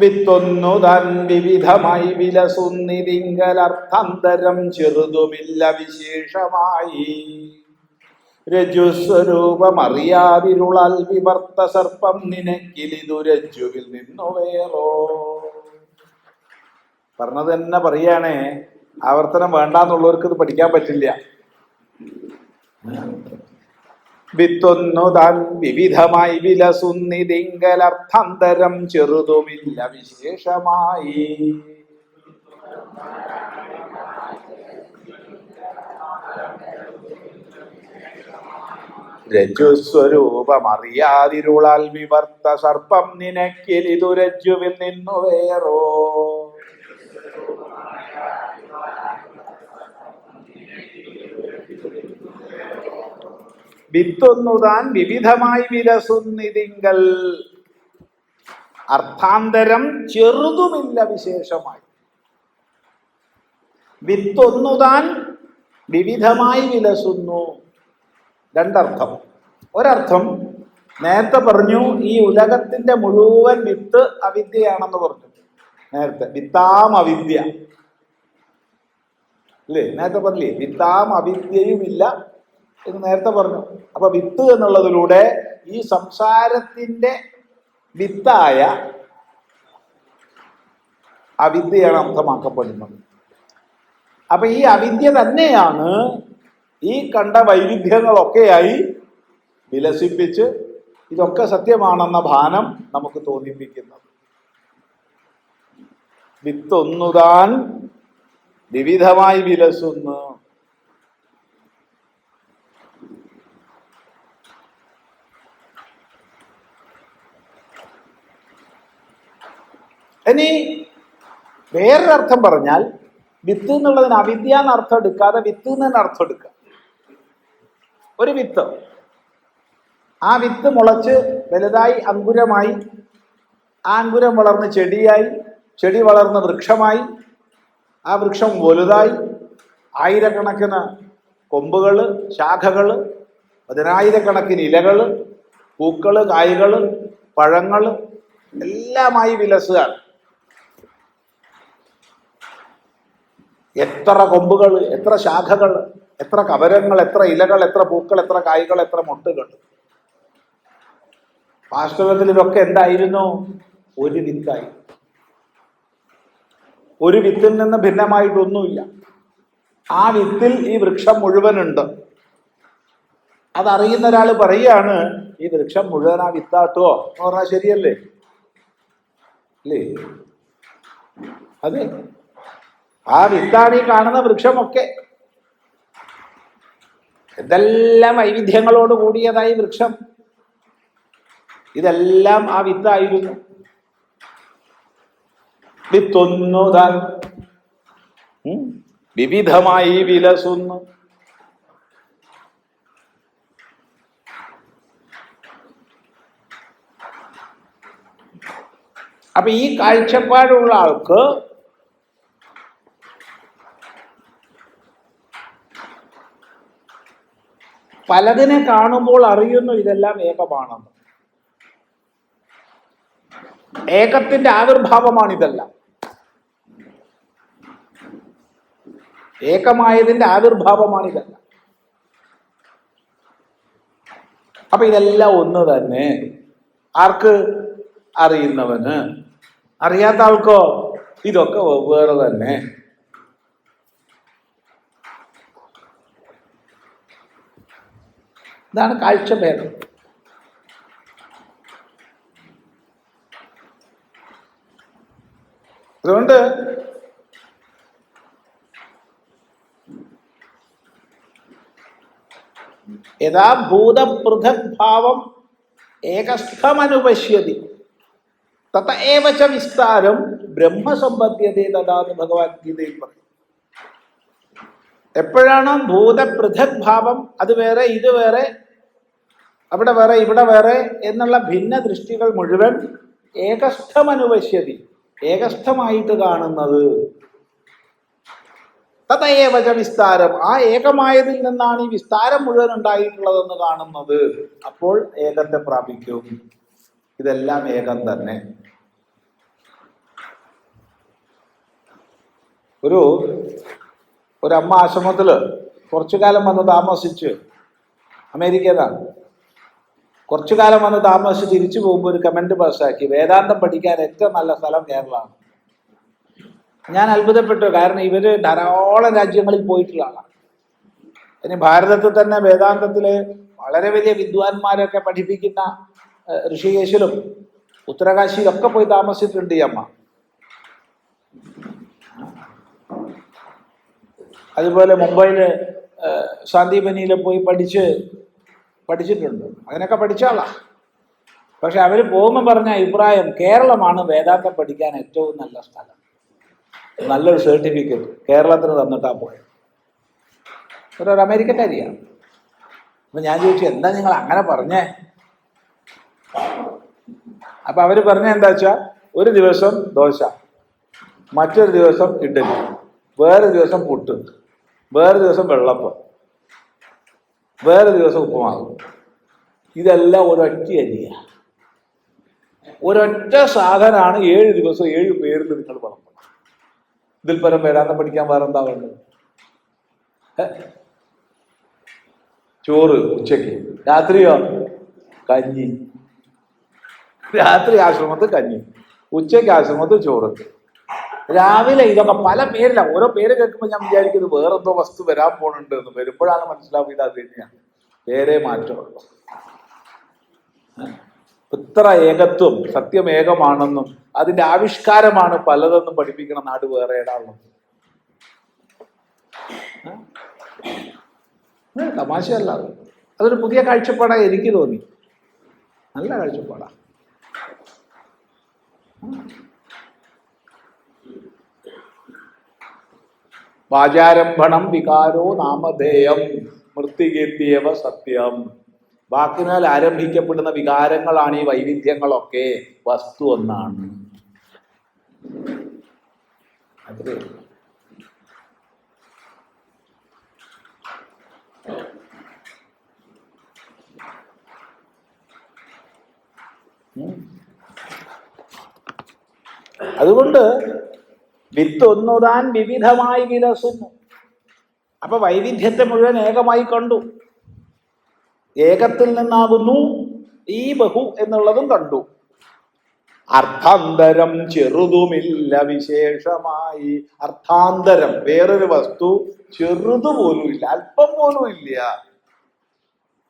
വിത്തൊന്നു താൻ വിവിധമായി വിലസുന്നിതിങ്കലർത്ഥന്തരം ചെറുതുമില്ല വിശേഷമായി. രജുസ്വരൂപമറിയാതിരുളാൽ വിവർത്ത സർപ്പം നിനക്കിലിതു രജുവിൽ നിന്നു വേറോ. പറഞ്ഞത് തന്നെ പറയാണേ ആവർത്തനം വേണ്ടാന്നുള്ളവർക്ക് ഇത് പഠിക്കാൻ പറ്റില്ല. വിത്തൊന്നു താൻ വിവിധമായി വിലസുന്നിതിങ്കലർത്ഥന്തരം ചെറുതുമില്ല വിശേഷമായി. രജ്ജുസ്വരൂപമറിയാതിരുളാൽ വിവർത്ത സർപ്പം നിനക്കിലിതു രജ്ജുവിൽ നിന്നു വേറോ. വിത്തൊന്നു താൻ വിവിധമായി വിലസുന്നിതിങ്കൽ. അർത്ഥാന്തരം ചെറുതുമില്ല വിശേഷമായി. വിത്തൊന്നു താൻ വിവിധമായി വിലസുന്നു. രണ്ടർത്ഥം. ഒരർത്ഥം നേരത്തെ പറഞ്ഞു ഈ ഉലകത്തിന്റെ മുഴുവൻ വിത്ത് അവിദ്യയാണെന്ന് പറഞ്ഞു. നേരത്തെ വിത്താം അവിദ്യ അല്ലേ നേരത്തെ പറഞ്ഞില്ലേ വിത്താം അവിദ്യയുമില്ല എന്ന് നേരത്തെ പറഞ്ഞു. അപ്പൊ വിത്ത് എന്നുള്ളതിലൂടെ ഈ സംസാരത്തിന്റെ വിത്തായ അവിദ്യയാണ് അർത്ഥമാക്കപ്പെടുന്നത്. അപ്പൊ ഈ അവിദ്യ തന്നെയാണ് ഈ കണ്ട വൈവിധ്യങ്ങളൊക്കെയായി വിലസിപ്പിച്ച് ഇതൊക്കെ സത്യമാണെന്ന ഭാനം നമുക്ക് തോന്നിപ്പിക്കുന്നത്. വിത്തൊന്നുതാൻ വിവിധമായി വിലസുന്നു. ഇനി വേറൊരർത്ഥം പറഞ്ഞാൽ വിത്ത് എന്നുള്ളതിന് അവിദ്യ എന്നർത്ഥം എടുക്കാതെ വിത്ത് എന്ന് അർത്ഥം എടുക്കുക ഒരു വിത്ത്. ആ വിത്ത് മുളച്ച് വലുതായി അങ്കുരമായി ആ അങ്കുരം വളർന്ന് ചെടിയായി ചെടി വളർന്ന് വൃക്ഷമായി ആ വൃക്ഷം വലുതായി ആയിരക്കണക്കിന് കൊമ്പുകൾ ശാഖകൾ പതിനായിരക്കണക്കിന് ഇലകൾ പൂക്കൾ കായ്കൾ പഴങ്ങൾ എല്ലാമായി വിലസുകയാണ് എത്ര കൊമ്പുകൾ എത്ര ശാഖകൾ എത്ര കവരങ്ങൾ എത്ര ഇലകൾ എത്ര പൂക്കൾ എത്ര കായ്കൾ എത്ര മൊട്ടുകൾ. വാസ്തവത്തിൽ ഇതൊക്കെ എന്തായിരുന്നു? ഒരു വിത്തായി. ഒരു വിത്തിൽ നിന്ന് ഭിന്നമായിട്ടൊന്നുമില്ല. ആ വിത്തിൽ ഈ വൃക്ഷം മുഴുവനുണ്ട്. അതറിയുന്ന ഒരാൾ പറയാണ് ഈ വൃക്ഷം മുഴുവൻ ആ വിത്താട്ടോ എന്ന് പറഞ്ഞാൽ ശരിയല്ലേ? അല്ലേ? അതെ. ആ വിത്താണ് ഈ കാണുന്ന വൃക്ഷമൊക്കെ. എന്തെല്ലാം വൈവിധ്യങ്ങളോട് കൂടിയതായി വൃക്ഷം. ഇതെല്ലാം ആ വിത്തായിരുന്നു. വിത്തൊന്നു താൻ വിവിധമായി വിലസുന്നു. അപ്പൊ ഈ കാഴ്ചപ്പാടുള്ള ആൾക്ക് പലതിനെ കാണുമ്പോൾ അറിയുന്നു ഇതെല്ലാം ഏകമാണെന്ന് ഏകത്തിന്റെ ഇതെല്ലാം ഏകമായതിന്റെ ആവിർഭാവമാണ് ഇതെല്ലാം അപ്പൊ ഇതെല്ലാം ഒന്ന് തന്നെ. ആർക്ക് അറിയുന്നവന്? അറിയാത്ത ആൾക്കോ? ഇതൊക്കെ വെവ്വേറെ തന്നെ. ഇതാണ് കാഴ്ചഭേദം. അതുകൊണ്ട് യഥാ ഭൂതപൃഥക്ഭാവം ഏകസ്ഥമനുപശ്യതി. തത ഏവച വിസ്താരം ബ്രഹ്മസമ്പദ്ധ്യതേ തഥാന്ന് ഭഗവത്ഗീതയിൽ പറയും. എപ്പോഴാണ് ഭൂതപൃഥക് ഭാവം അത് വേറെ ഇത് വേറെ അവിടെ വേറെ ഇവിടെ വേറെ എന്നുള്ള ഭിന്ന ദൃഷ്ടികൾ മുഴുവൻ ഏകസ്ഥമനുപശ്യതി ഏകസ്ഥമായിട്ട് കാണുന്നത്. തതയേവച വിസ്താരം. ആ ഏകമായതിൽ നിന്നാണ് ഈ വിസ്താരം മുഴുവൻ ഉണ്ടായിട്ടുള്ളതെന്ന് കാണുന്നത്. അപ്പോൾ ഏകത്തെ പ്രാപിക്കും. ഇതെല്ലാം ഏകം തന്നെ. ഒരു ഒരു അമ്മ ആശ്രമത്തിൽ കുറച്ചു കാലം വന്ന് താമസിച്ച് അമേരിക്കയിലാണ്. കുറച്ചു കാലം വന്ന് താമസിച്ച് തിരിച്ചു പോകുമ്പോൾ ഒരു കമന്റ് പാസ്സാക്കി വേദാന്തം പഠിക്കാൻ ഏറ്റവും നല്ല സ്ഥലം കേരളമാണ്. ഞാൻ അത്ഭുതപ്പെട്ടു കാരണം ഇവർ ധാരാളം രാജ്യങ്ങളിൽ പോയിട്ടുള്ള ആളാണ്. ഇനി ഭാരതത്തിൽ തന്നെ വേദാന്തത്തിൽ വളരെ വലിയ വിദ്വാൻമാരൊക്കെ പഠിപ്പിക്കുന്ന ഋഷികേശിലും ഉത്തരകാശിയിലൊക്കെ പോയി താമസിച്ചിട്ടുണ്ട് ഈ അമ്മ. അതുപോലെ മുംബൈയിൽ ഏഹ്, പോയി പഠിച്ച് പഠിച്ചിട്ടുണ്ട്. അങ്ങനെയൊക്കെ പഠിച്ച പക്ഷെ അവർ പോകുമ്പോൾ പറഞ്ഞ അഭിപ്രായം കേരളമാണ് വേദാന്തം പഠിക്കാൻ ഏറ്റവും നല്ല സ്ഥലം. നല്ലൊരു സർട്ടിഫിക്കറ്റ് കേരളത്തിന് തന്നിട്ടാ പോയത്. ഒരു അമേരിക്കക്കാരിയാണ് അപ്പം ഞാൻ ചോദിച്ചു എന്താ നിങ്ങൾ അങ്ങനെ പറഞ്ഞേ? അപ്പം അവർ പറഞ്ഞ എന്താ വെച്ചാൽ ഒരു ദിവസം ദോശ മറ്റൊരു ദിവസം ഇഡ്ഡലി വേറെ ദിവസം പുട്ട്. വേറെ ദിവസം വെള്ളപ്പം. വേറെ ദിവസം ഉപ്പുമാവ്. ഇതെല്ലാം ഒരൊറ്റ അരിയ. ഒരൊറ്റ സാധനമാണ് ഏഴ് ദിവസം ഏഴ് പേരിൽ നിങ്ങൾ വളർത്തണം ഇതിൽ പരം വേദാന്തം പഠിക്കാൻ വേറെ എന്താ വേണ്ടത് ചോറ് ഉച്ചയ്ക്ക്. രാത്രിയോ? കഞ്ഞി. രാത്രി ആശ്രമത്തിൽ കഞ്ഞി. ഉച്ചയ്ക്ക് ആശ്രമത്തിൽ ചോറ്. രാവിലെ ഇതൊക്കെ പല പേരില. ഓരോ പേര് കേൾക്കുമ്പോൾ ഞാൻ വിചാരിക്കുന്നത് വേറെന്തോ വസ്തു വരാൻ പോണുണ്ട് എന്ന് വരുമ്പോഴാണ് മനസ്സിലാവും ഇത് അത് തന്നെയാണ്. പേരെ മാറ്റമുള്ളൂ. ഇത്ര ഏകത്വം സത്യം ഏകമാണെന്നും അതിന്റെ ആവിഷ്കാരമാണ് പലതെന്നും പഠിപ്പിക്കണം നാട് വേറെ ഏടാളും തമാശയല്ല അത്. അതൊരു പുതിയ കാഴ്ചപ്പാടായി എനിക്ക് തോന്നി. നല്ല കാഴ്ചപ്പാടാ. വാചാരംഭണം വികാരോ നാമധേയം മൃത്തികീർത്തിയവ സത്യം. വാക്കിനാൽ ആരംഭിക്കപ്പെടുന്ന വികാരങ്ങളാണ് ഈ വൈവിധ്യങ്ങളൊക്കെ. വസ്തു ഒന്നാണ്. അതുകൊണ്ട് വിത്ത് ഒന്നുതാൻ വിവിധമായി വിലസുന്നു. അപ്പൊ വൈവിധ്യത്തെ മുഴുവൻ ഏകമായി കണ്ടു. ഏകത്തിൽ നിന്നാകുന്നു ഈ ബഹു എന്നുള്ളതും കണ്ടു. അർത്ഥാന്തരം ചെറുതുമില്ല വിശേഷമായി. അർത്ഥാന്തരം വേറൊരു വസ്തു ചെറുതു ഇല്ല അല്പം പോലും ഇല്ല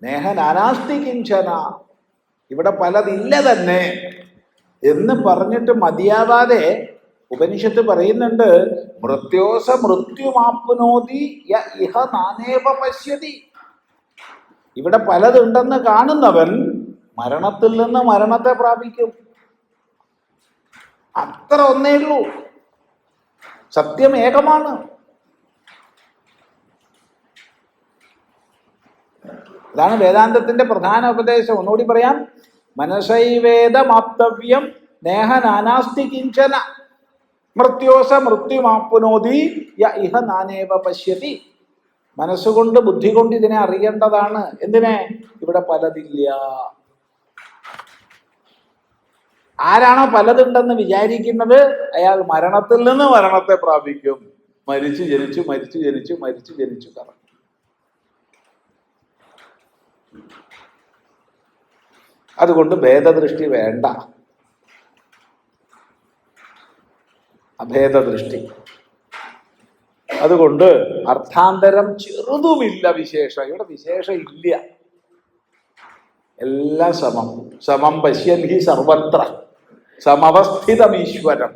നേഹ നാനാസ്തി കിഞ്ചന. ഇവിടെ പലതില്ല തന്നെ എന്ന് പറഞ്ഞിട്ട് മതിയാവാതെ ഉപനിഷത്ത് പറയുന്നുണ്ട് മൃത്യോസ മൃത്യുമാപ്നോതി ഇഹ നാനേവ പശ്യതി. ഇവിടെ പലതുണ്ടെന്ന് കാണുന്നവൻ മരണത്തിൽ നിന്ന് മരണത്തെ പ്രാപിക്കും. അത്ര ഒന്നേ ഉള്ളൂ. സത്യം ഏകമാണ്. അതാണ് വേദാന്തത്തിന്റെ പ്രധാന ഉപദേശം. ഒന്നുകൂടി പറയാം. മനസൈവേദമാപ്തവ്യം നേഹ നാനാസ്തി കിഞ്ചന. മൃത്യോസ മൃത്യുമാപ്നോതി യ ഇഹ നാനേവ പശ്യതി. മനസ്സുകൊണ്ട് ബുദ്ധി കൊണ്ട് ഇതിനെ അറിയേണ്ടതാണ്. എന്തിനെ? ഇവിടെ പലതില്ല. ആരാണോ പലതുണ്ടെന്ന് വിചാരിക്കുന്നത് അയാൾ മരണത്തിൽ നിന്ന് മരണത്തെ പ്രാപിക്കും. മരിച്ചു ജനിച്ചു മരിച്ചു ജനിച്ചു മരിച്ചു ജനിച്ചു കറങ്ങും. അതുകൊണ്ട് ഭേദദൃഷ്ടി വേണ്ട. അഭേദദൃഷ്ടി അതുകൊണ്ട് അർത്ഥാന്തരം ചെറുതുമില്ല വിശേഷം. ഇവിടെ വിശേഷം ഇല്ല. എല്ലാം സമം. സമം പശ്യൻ ഹി സർവത്ര. സമവസ്ഥിതമീശ്വരം.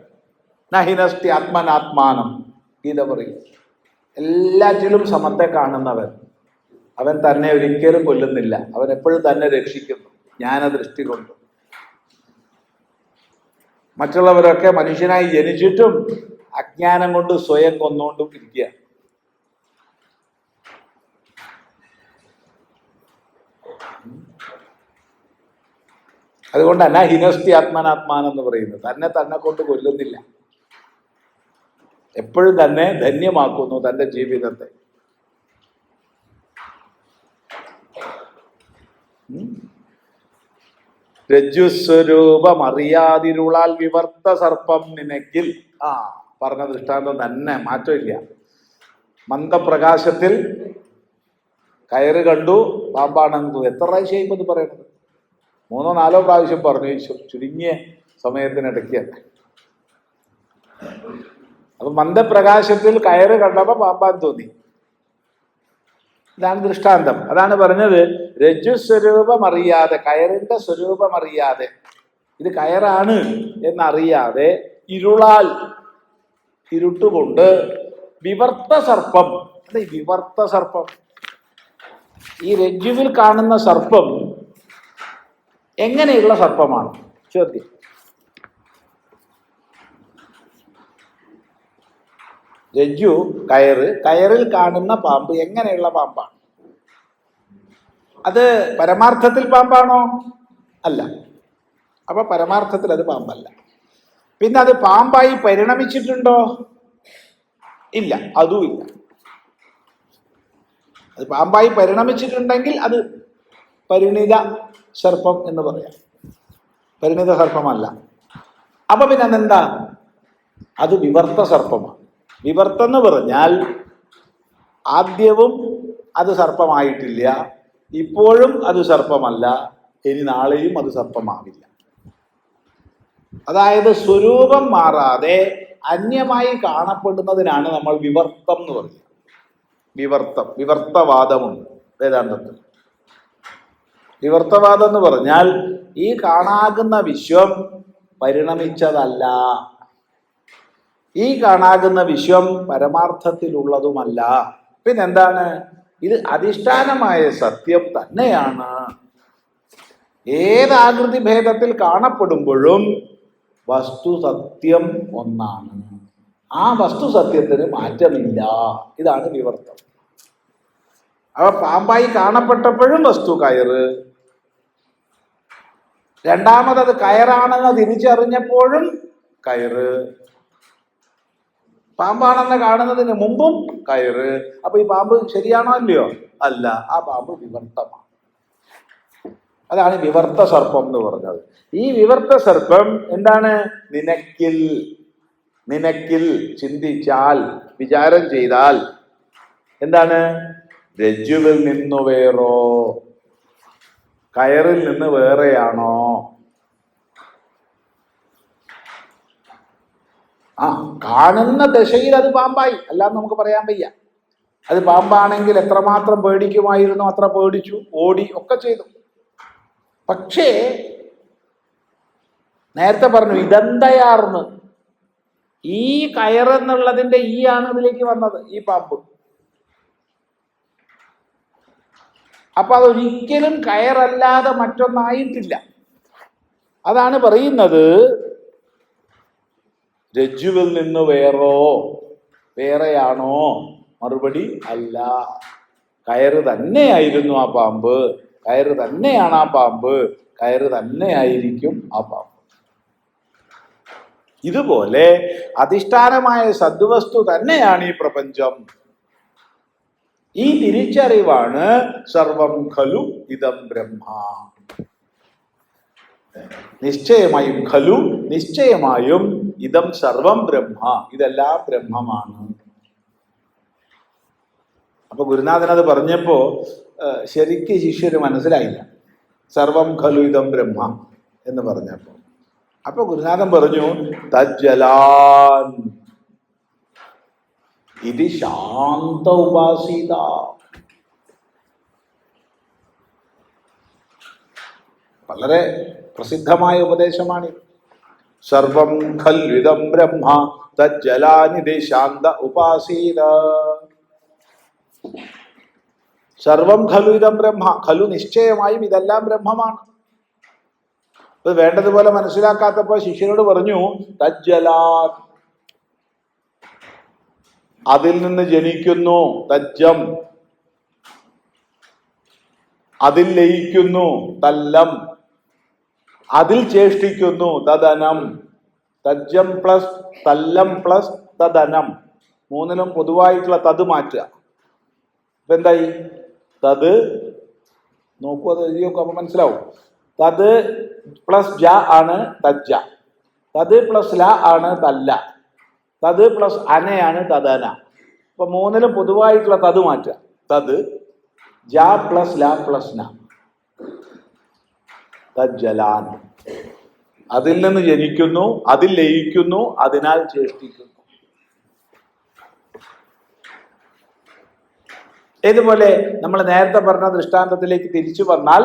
നഹിനസ്തി ആത്മനാത്മാനം. ഗീത പറയും. എല്ലാറ്റിലും സമത്തെ കാണുന്നവൻ. അവൻ തന്നെ ഒരിക്കലും കൊല്ലുന്നില്ല. അവൻ എപ്പോഴും തന്നെ രക്ഷിക്കുന്നു. ജ്ഞാനദൃഷ്ടി കൊണ്ട്. മറ്റുള്ളവരൊക്കെ മനുഷ്യനായി ജനിച്ചിട്ടും അജ്ഞാനം കൊണ്ട് സ്വയം കൊന്നുകൊണ്ടും ഇരിക്കുക അതുകൊണ്ട് അനഹിനസ്തി ഹിനസ്തി എന്ന് പറയുന്നത്. തന്നെ തന്നെ കൊണ്ട് കൊല്ലുന്നില്ല. എപ്പോഴും തന്നെ ധന്യമാക്കുന്നു തന്റെ ജീവിതത്തെ. ഉം. രജ്ജുസ്വരൂപം അറിയാതിരുളാൽ വിവർത്ത സർപ്പം നിനക്കിൽ. ആ പറഞ്ഞ ദൃഷ്ടാന്തം തന്നെ മാറ്റമില്ല. മന്ദപ്രകാശത്തിൽ കയറ് കണ്ടു പാമ്പാണെന്ന് എത്ര പ്രാവശ്യം ഇത് പറയുന്നത് മൂന്നോ നാലോ പ്രാവശ്യം പറഞ്ഞു ഈ ചു- ചുരുങ്ങിയ സമയത്തിനിടയ്ക്ക് അപ്പൊ മന്ദപ്രകാശത്തിൽ കയറ് കണ്ടപ്പോ പാമ്പാൻ തോന്നി. ഇതാണ് ദൃഷ്ടാന്തം. അതാണ് പറഞ്ഞത് രജ്ജു സ്വരൂപം അറിയാതെ കയറിന്റെ സ്വരൂപം അറിയാതെ ഇത് കയറാണ് എന്നറിയാതെ ഇരുളാൽ ഇരുട്ടുകൊണ്ട് വിവർത്ത സർപ്പം അതെ വിവർത്ത സർപ്പം. ഈ രജ്ജുവിൽ കാണുന്ന സർപ്പം എങ്ങനെയുള്ള സർപ്പമാണ്? ചോദ്യം. രജ്ജു കയറ്. കയറിൽ കാണുന്ന പാമ്പ് എങ്ങനെയുള്ള പാമ്പാണ്? അത് പരമാർത്ഥത്തിൽ പാമ്പാണോ? അല്ല. അപ്പൊ പരമാർത്ഥത്തിൽ അത് പാമ്പല്ല. പിന്നെ അത് പാമ്പായി പരിണമിച്ചിട്ടുണ്ടോ? ഇല്ല. അതും ഇല്ല. അത് പാമ്പായി പരിണമിച്ചിട്ടുണ്ടെങ്കിൽ അത് പരിണിത സർപ്പം എന്ന് പറയാം. പരിണിത സർപ്പമല്ല. അപ്പൊ പിന്നെ അതെന്താ? അത് വിവർത്ത സർപ്പമാണ്. വിവർത്തം എന്ന് പറഞ്ഞാൽ ആദ്യവും അത് സർപ്പമായിട്ടില്ല ഇപ്പോഴും അത് സർപ്പമല്ല ഇനി നാളെയും അത് സർപ്പമാവില്ല. അതായത് സ്വരൂപം മാറാതെ അന്യമായി കാണപ്പെടുന്നതിനാണ് നമ്മൾ വിവർത്തം എന്ന് പറയുന്നത്. വിവർത്തം വിവർത്തവാദമുണ്ട് വേദാന്തത്തിൽ. വിവർത്തവാദം എന്ന് പറഞ്ഞാൽ ഈ കാണാകുന്ന വിശ്വം പരിണമിച്ചതല്ല. ഈ കാണാകുന്ന വിശ്വം പരമാർത്ഥത്തിലുള്ളതുമല്ല. പിന്നെന്താണ്? ഇത് അധിഷ്ഠാനമായ സത്യം തന്നെയാണ്. ഏതാകൃതി ഭേദത്തിൽ കാണപ്പെടുമ്പോഴും വസ്തു സത്യം ഒന്നാണ്. ആ വസ്തു സത്യത്തിന് മാറ്റമില്ല. ഇതാണ് വിവർത്തം. അവ പാമ്പായി കാണപ്പെട്ടപ്പോഴും വസ്തു കയറ്. രണ്ടാമതത് കയറാണെന്ന് തിരിച്ചറിഞ്ഞപ്പോഴും കയറ്. പാമ്പാണെന്ന് കാണുന്നതിന് മുമ്പും കയറ്. അപ്പൊ ഈ പാമ്പ് ശരിയാണോ അല്ലയോ അല്ല. ആ പാമ്പ് വിവർത്തമാണ്. അതാണ് വിവർത്ത സർപ്പം എന്ന് പറഞ്ഞത്. ഈ വിവർത്ത സർപ്പം എന്താണ്? നിനക്കിൽ നിനക്കിൽ ചിന്തിച്ചാൽ വിചാരം ചെയ്താൽ എന്താണ്? രജ്ജുവിൽ നിന്നു വേറോ കയറിൽ നിന്ന് വേറെയാണോ? ആ കാണുന്ന ദശയിൽ അത് പാമ്പായി. അല്ലാന്ന് നമുക്ക് പറയാൻ വയ്യ. അത് പാമ്പാണെങ്കിൽ എത്രമാത്രം പേടിക്കുമായിരുന്നു അത്ര പേടിച്ചു ഓടി ഒക്കെ ചെയ്തു. പക്ഷേ നേരത്തെ പറഞ്ഞു ഇതെന്തയാർന്ന് ഈ കയറെന്നുള്ളതിന്റെ ഈ ആണ് ഇതിലേക്ക് വന്നത് ഈ പാമ്പ്. അപ്പൊ അതൊരിക്കലും കയറല്ലാതെ മറ്റൊന്നായിട്ടില്ല. അതാണ് പറയുന്നത് രജ്ജുവിൽ നിന്ന് വേറോ വേറെയാണോ? മറുപടി അല്ല. കയറ് തന്നെയായിരുന്നു ആ പാമ്പ്. കയറ് തന്നെയാണ് ആ പാമ്പ്. കയറ് തന്നെയായിരിക്കും ആ പാമ്പ്. ഇതുപോലെ അധിഷ്ഠാനമായ സദ്വസ്തു തന്നെയാണ് ഈ പ്രപഞ്ചം. ഈ തിരിച്ചറിവാണ് സർവം ഖലു ഇതം ബ്രഹ്മ. നിശ്ചയമായും ഖലു നിശ്ചയമായും ഇതം സർവം ബ്രഹ്മ. ഇതെല്ലാം ബ്രഹ്മമാണ്. അപ്പൊ ഗുരുനാഥൻ അത് പറഞ്ഞപ്പോ ശരിക്ക് ശിഷ്യന് മനസ്സിലായില്ല. സർവം ഖലു ഇതം ബ്രഹ്മ എന്ന് പറഞ്ഞപ്പോ. അപ്പൊ ഗുരുനാഥൻ പറഞ്ഞു തജ്ജലാൻ ഇത് ശാന്ത ഉപാസീത. വളരെ പ്രസിദ്ധമായ ഉപദേശമാണ് സർവം ഖൽവിദം ബ്രഹ്മ തജ്ജലാനിധി ശാന്ത ഉപാസീത. സർവം ഖലു ബ്രഹ്മ ഖലു നിശ്ചയമായും ഇതെല്ലാം ബ്രഹ്മമാണ്. അത് വേണ്ടതുപോലെ മനസ്സിലാക്കാത്തപ്പോൾ ശിഷ്യനോട് പറഞ്ഞു തജ്ജലാ അതിൽ നിന്ന് ജനിക്കുന്നു തജ്ജം. അതിൽ ലയിക്കുന്നു തല്ലം. അതിൽ ചേഷ്ടിക്കുന്നു തദനം. തജ്ജം പ്ലസ് തല്ലം പ്ലസ് തദനം. മൂന്നിലും പൊതുവായിട്ടുള്ള തത് മാറ്റുക. ഇപ്പൊ എന്തായി? തത് നോക്കൂ അത് എഴുതി നോക്കൂ അപ്പൊ മനസ്സിലാവും. തത് പ്ലസ് ജ ആണ് തജ്ജ. തത് പ്ലസ് ല ആണ് തല്ല. തത് പ്ലസ് അനയാണ് തദന. അപ്പൊ മൂന്നിലും പൊതുവായിട്ടുള്ള തത് മാറ്റുക. തത് ജ പ്ലസ് ല പ്ലസ് ന. തജ്ജലാൻ. അതിൽ നിന്ന് ജനിക്കുന്നു അതിൽ ലയിക്കുന്നു അതിനാൽ ചേഷ്ടിക്കുന്നു ഇതുപോലെ നമ്മൾ നേരത്തെ പറഞ്ഞ ദൃഷ്ടാന്തത്തിലേക്ക് തിരിച്ചു വന്നാൽ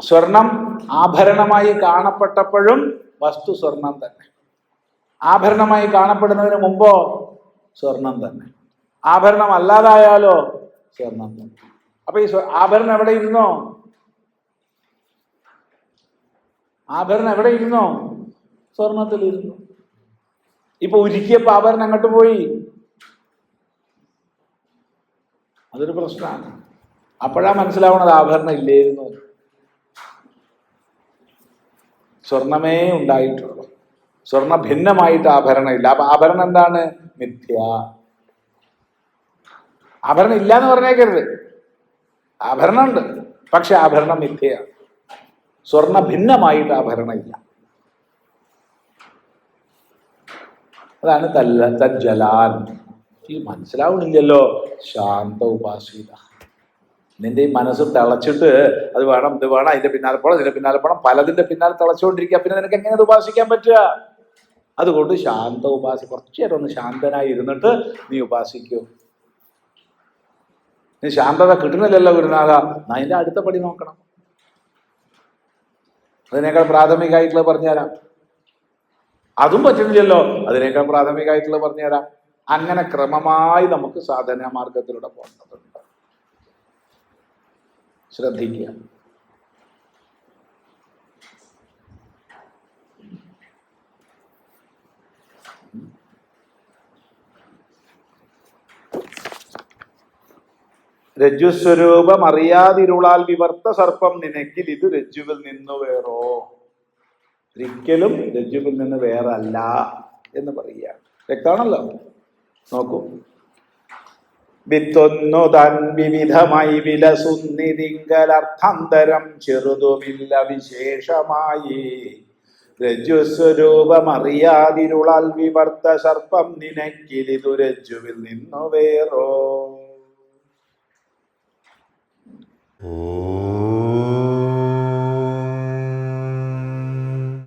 സ്വർണം ആഭരണമായി കാണപ്പെട്ടപ്പോഴും വസ്തു സ്വർണം തന്നെ. ആഭരണമായി കാണപ്പെടുന്നതിന് മുമ്പോ സ്വർണം തന്നെ. ആഭരണം അല്ലാതായാലോ സ്വർണം തന്നെ. അപ്പൊ ഈ ആഭരണം എവിടെ ഇരുന്നോ? ആഭരണം എവിടെ ഇരുന്നോ? സ്വർണത്തിൽ ഇരുന്നു ഇപ്പൊ ഉരുക്കിയപ്പോ ആഭരണം അങ്ങോട്ട് പോയി? അതൊരു പ്രശ്നമാണ്. അപ്പോഴാ മനസ്സിലാവണത് ആഭരണം ഇല്ലായിരുന്നു. സ്വർണമേ ഉണ്ടായിട്ടുള്ളൂ. സ്വർണ ഭിന്നമായിട്ട് ആഭരണം ഇല്ല. അപ്പൊ ആഭരണം എന്താണ്? മിഥ്യ. ആഭരണം ഇല്ല എന്ന് പറഞ്ഞേക്കരുത്. ആഭരണം ഉണ്ട് പക്ഷെ ആഭരണം മിഥ്യയാണ്. സ്വർണ ഭിന്നമായിട്ട് ആഭരണം ഇല്ല. അതാണ് തല്ല തജ്ജലാൻ ഈ മനസ്സിലാവുന്നില്ലല്ലോ ശാന്ത ഉപാസീത. നിന്റെ ഈ മനസ്സ് തിളച്ചിട്ട് അത് വേണം ഇത് വേണം അതിന്റെ പിന്നാലെ പോണം ഇതിന്റെ പിന്നാലെ പോകണം പലതിന്റെ പിന്നാലെ തിളച്ചുകൊണ്ടിരിക്കുക പിന്നെ നിനക്ക് എങ്ങനെ അത് ഉപാസിക്കാൻ പറ്റുക? അതുകൊണ്ട് ശാന്ത ഉപാസി കുറച്ചു നേരം ഒന്ന് ശാന്തനായി ഇരുന്നിട്ട് നീ ഉപാസിക്കൂ. നീ ശാന്തത കിട്ടുന്നില്ലല്ലോ ഗുരുനാഥ. അതിന്റെ അടുത്ത പടി നോക്കണം. അതിനേക്കാൾ പ്രാഥമികമായിട്ടുള്ള പറഞ്ഞുതരാം. അതും പറ്റുന്നില്ലല്ലോ. അതിനേക്കാൾ പ്രാഥമികമായിട്ടുള്ള പറഞ്ഞുതരാം. അങ്ങനെ ക്രമമായി നമുക്ക് സാധന മാർഗത്തിലൂടെ പോകേണ്ടതുണ്ട്. ശ്രദ്ധിക്കുക. രജ്ജുസ്വരൂപം അറിയാതിരുളാൽ വിവർത്ത സർപ്പം നിനക്കിൽ ഇത് രജ്ജുവിൽ നിന്ന് വേറോ? ഒരിക്കലും രജ്ജുവിൽ നിന്ന് വേറല്ല എന്ന് പറയുക. വ്യക്തമാണല്ലോ? നോക്കൂ. വിത്തൊന്നു താൻ വിവിധമായി വിലസുന്നിതിങ്കലർത്ഥന്തരം ചെറുതുമില്ല വിശേഷമായി. രജ്ജുസ്വരൂപമറിയാതിരുളാൽ വിവർത്ത സർപ്പം നിനക്കിലിതു രജ്ജുവിൽ നിന്നു വേറോ? Oh.